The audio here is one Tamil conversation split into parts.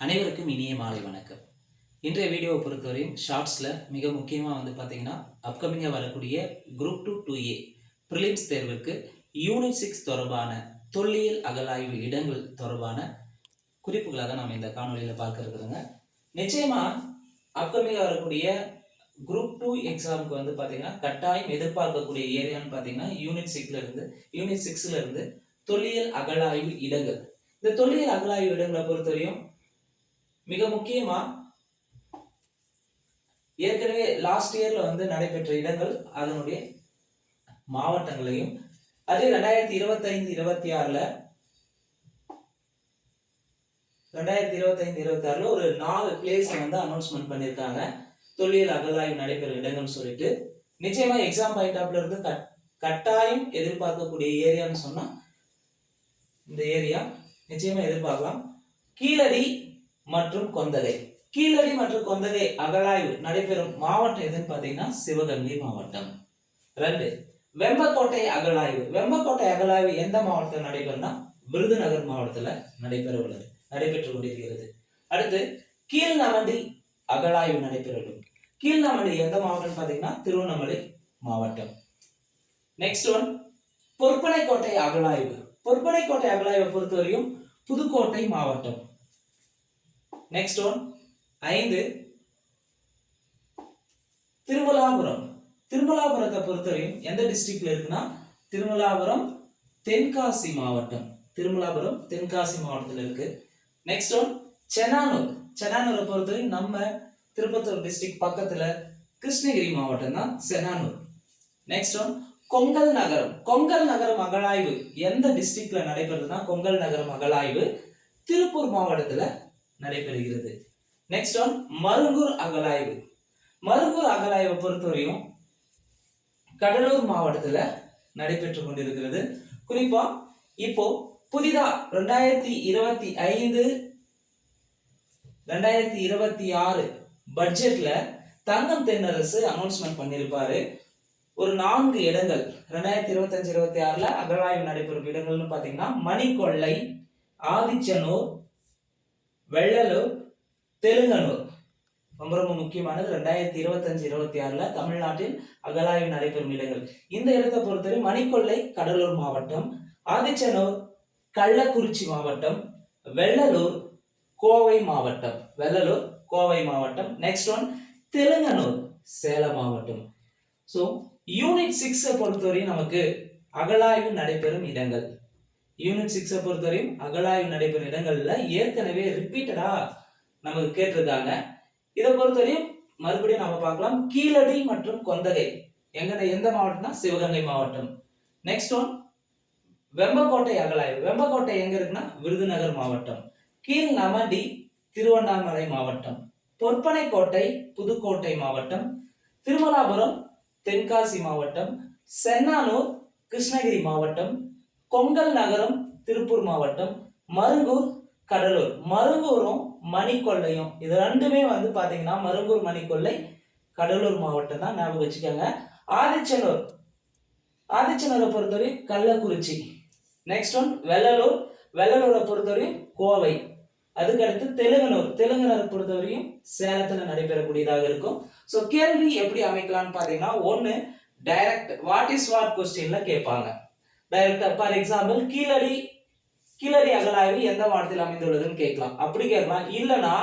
அனைவருக்கும் இனிய மாலை வணக்கம். இன்றைய வீடியோவை பொறுத்தவரையும் ஷார்ட்ஸில் மிக முக்கியமாக வந்து பார்த்தீங்கன்னா அப்கமிங்காக வரக்கூடிய group two two A prelims தேர்வுக்கு யூனிட் சிக்ஸ் தொடர்பான தொல்லியல் அகலாய்வு இடங்கள் தொடர்பான குறிப்புகளாக நம்ம இந்த காணொலியில் பார்க்க இருக்கிறோங்க. நிச்சயமாக அப்கமிங்காக வரக்கூடிய குரூப் டூ எக்ஸாமுக்கு வந்து பார்த்தீங்கன்னா கட்டாயம் எதிர்பார்க்கக்கூடிய ஏரியான்னு பார்த்தீங்கன்னா யூனிட் சிக்ஸ்ல இருந்து யூனிட் சிக்ஸ்ல இருந்து தொல்லியல் அகலாய்வு இடங்கள். இந்த தொல்லியல் அகலாய்வு இடங்களை பொறுத்தவரையும் மிக முக்கியமா ஏற்கனவே லாஸ்ட் இயர்ல வந்து நடைபெற்ற இடங்கள் அதனுடைய மாவட்டங்களையும். அதே ரெண்டாயிரத்தி இருபத்தைந்து இருபத்தி ஆறுல ரெண்டாயிரத்தி இருபத்தைந்து இருபத்தி ஆறுல ஒரு நாலு பிளேஸ் வந்து அனௌன்ஸ்மெண்ட் பண்ணியிருக்காங்க தொல்லியல் அகலாய்வு நடைபெறும் இடங்கள்னு சொல்லிட்டு. நிச்சயமா எக்ஸாம் பாயிண்ட் ஆஃப்ல இருந்து கட்- கட்டாயம் எதிர்பார்க்கக்கூடிய ஏரியான்னு சொன்னா இந்த ஏரியா நிச்சயமா எதிர்பார்க்கலாம். கீழடி மற்றும் கொந்தகை. கீழடி மற்றும் கொந்தகை அகழாய்வு நடைபெறும் மாவட்டம் எதுன்னு பார்த்தீங்கன்னா சிவகங்கை மாவட்டம். ரெண்டு வெம்பக்கோட்டை அகழாய்வு. வெம்பக்கோட்டை அகழாய்வு எந்த மாவட்டத்தில் நடைபெறும்னா விருதுநகர் மாவட்டத்தில் நடைபெற உள்ளது நடைபெற்று கொண்டிருக்கிறது. அடுத்து கீழ்நமண்டி அகழாய்வு நடைபெறும் கீழ்நமண்டி எந்த மாவட்டம்னு பார்த்தீங்கன்னா திருவண்ணாமலை மாவட்டம். நெக்ஸ்ட் ஒன் பொற்பனைக்கோட்டை அகழாய்வு. பொற்பனைக்கோட்டை அகழாய்வை பொறுத்தவரையும் புதுக்கோட்டை மாவட்டம். நெக்ஸ்ட் ஒன் ஐந்து. திருமலாபுரம். திருமலாபுரத்தை பொறுத்தவரையும் எந்த டிஸ்ட்ரிக்ட்ல இருக்குன்னா திருமலாபுரம் தென்காசி மாவட்டம். திருமலாபுரம் தென்காசி மாவட்டத்தில் இருக்கு. Next one Chennanur. சென்னானூரை பொறுத்தவரையும் நம்ம திருப்பத்தூர் டிஸ்ட்ரிக்ட் பக்கத்துல கிருஷ்ணகிரி மாவட்டம் தான் சென்னானூர். நெக்ஸ்ட் ஒன் கொங்கல் நகரம். கொங்கல் நகரம் அகழாய்வு எந்த டிஸ்ட்ரிக்ட்ல நடைபெறுதுன்னா கொங்கல் நகரம் அகழாய்வு திருப்பூர் மாவட்டத்துல நடைபெறுகிறது. நெக்ஸ்ட் ஒன் மருங்கூர் அகலாய்வு. மருங்கூர் அகலாய்வை பொறுத்தவரையும் கடலூர் மாவட்டத்தில் நடைபெற்று கொண்டிருக்கிறது. குறிப்பா இப்போ புதிதா ரெண்டாயிரத்தி இருபத்தி ஐந்து ரெண்டாயிரத்தி இருபத்தி ஆறு பட்ஜெட்ல தங்கம் தென்னரசு அனௌன்ஸ்மெண்ட் பண்ணியிருப்பாரு ஒரு நான்கு இடங்கள் ரெண்டாயிரத்தி இருபத்தஞ்சு இருபத்தி ஆறுல அகழாய்வு நடைபெறும் இடங்கள்னு பார்த்தீங்கன்னா மணிக்கொள்ளை ஆதிச்சனூர் வெள்ளலூர் தெலுங்கனூர் ரொம்ப ரொம்ப முக்கியமானது. ரெண்டாயிரத்தி இருபத்தஞ்சு இருபத்தி ஆறுல தமிழ்நாட்டில் அகலாய்வு நடைபெறும் இடங்கள் இந்த இடத்தை பொறுத்தவரை மணிக்கொள்ளை கடலூர் மாவட்டம் ஆதிச்சனூர் கள்ளக்குறிச்சி மாவட்டம் வெள்ளலூர் கோவை மாவட்டம். வெள்ளலூர் கோவை மாவட்டம். நெக்ஸ்ட் ஒன் தெலுங்கனூர் சேலம் மாவட்டம். ஸோ யூனிட் சிக்ஸை பொறுத்தவரையும் நமக்கு அகலாய்வு நடைபெறும் இடங்கள். யூனிட் சிக்ஸை பொறுத்தவரையும் அகழாய்வு நடைபெறும் இடங்களில் ஏற்கனவே ரிப்பீட்டடாக நமக்கு கேட்டிருக்காங்க. இதை பொறுத்தவரையும் மறுபடியும் நம்ம பார்க்கலாம். கீழடி மற்றும் கொந்தகை. எங்க எந்த மாவட்டம்னா? சிவகங்கை மாவட்டம். நெக்ஸ்ட் ஒன் வெம்பக்கோட்டை அகழாய்வு வெம்பக்கோட்டை எங்க இருக்குன்னா? விருதுநகர் மாவட்டம். கீழ் நமண்டி திருவண்ணாமலை மாவட்டம். பொற்பனைக்கோட்டை புதுக்கோட்டை மாவட்டம். திருமலாபுரம் தென்காசி மாவட்டம். சென்னானூர் கிருஷ்ணகிரி மாவட்டம். கொங்கல் நகரம் திருப்பூர் மாவட்டம் மருங்கூர் கடலூர். மருங்கூரும் மணிக்கொள்ளையும் இது ரெண்டுமே வந்து பார்த்தீங்கன்னா மருங்கூர் மணிக்கொள்ளை கடலூர் மாவட்டம் தான் ஞாபகம் வச்சுக்கோங்க. ஆதிச்சனூர் ஆதிச்சனூரை பொறுத்தவரை கள்ளக்குறிச்சி. Next one Vellalur. வெள்ளலூரை பொறுத்தவரையும் கோவை. அதுக்கடுத்து தெலுங்கனூர். தெலுங்கனூரை பொறுத்தவரையும் சேலத்தில் நடைபெறக்கூடியதாக இருக்கும். ஸோ கேள்வி எப்படி அமைக்கலாம்னு பார்த்தீங்கன்னா ஒன்று டைரக்ட் வாட் இஸ் வாட் கொஸ்டின்ல கேட்பாங்க. டைரக்டா ஃபார் எக்ஸாம்பிள் கீழடி கீழடி அகலாய்வு எந்த வார்த்தையில் அமைந்துள்ளதுன்னு கேட்கலாம். அப்படி கேட்கலாம். இல்லைன்னா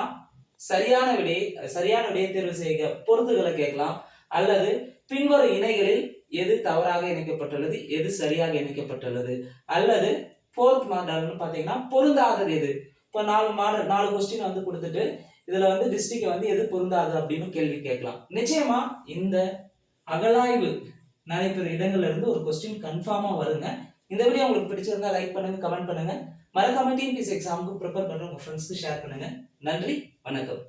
சரியான விடை சரியான விடையை தேர்வு செய்க பொருத்துகளை கேட்கலாம். அல்லது பின்வரும் இணைகளில் எது தவறாக இணைக்கப்பட்டுள்ளது எது சரியாக இணைக்கப்பட்டுள்ளது. அல்லது ஃபோர்த் மாடல்னு பார்த்தீங்கன்னா பொருந்தாதது எது? இப்போ நாலு மாடல் நாலு கொஸ்டின் வந்து கொடுத்துட்டு இதில் வந்து டிஸ்ட்ரிக்ட் வந்து எது பொருந்தாது அப்படின்னு கேள்வி கேட்கலாம். நிச்சயமா இந்த அகலாய்வு நிறைய பேர் இடங்கள்ல இருந்து ஒரு கொஸ்டின் கன்ஃபார்மா வருங்க. இந்த வீடியோ உங்களுக்கு பிடிச்சிருந்தா லைக் பண்ணுங்க கமெண்ட் பண்ணுங்க. மறக்காம டிஎன்பிஎஸ் எக்ஸாமுக்கு ப்ரிப்பேர் பண்ற உங்க ஃப்ரெண்ட்ஸ்க்கு ஷேர் பண்ணுங்க. நன்றி வணக்கம்.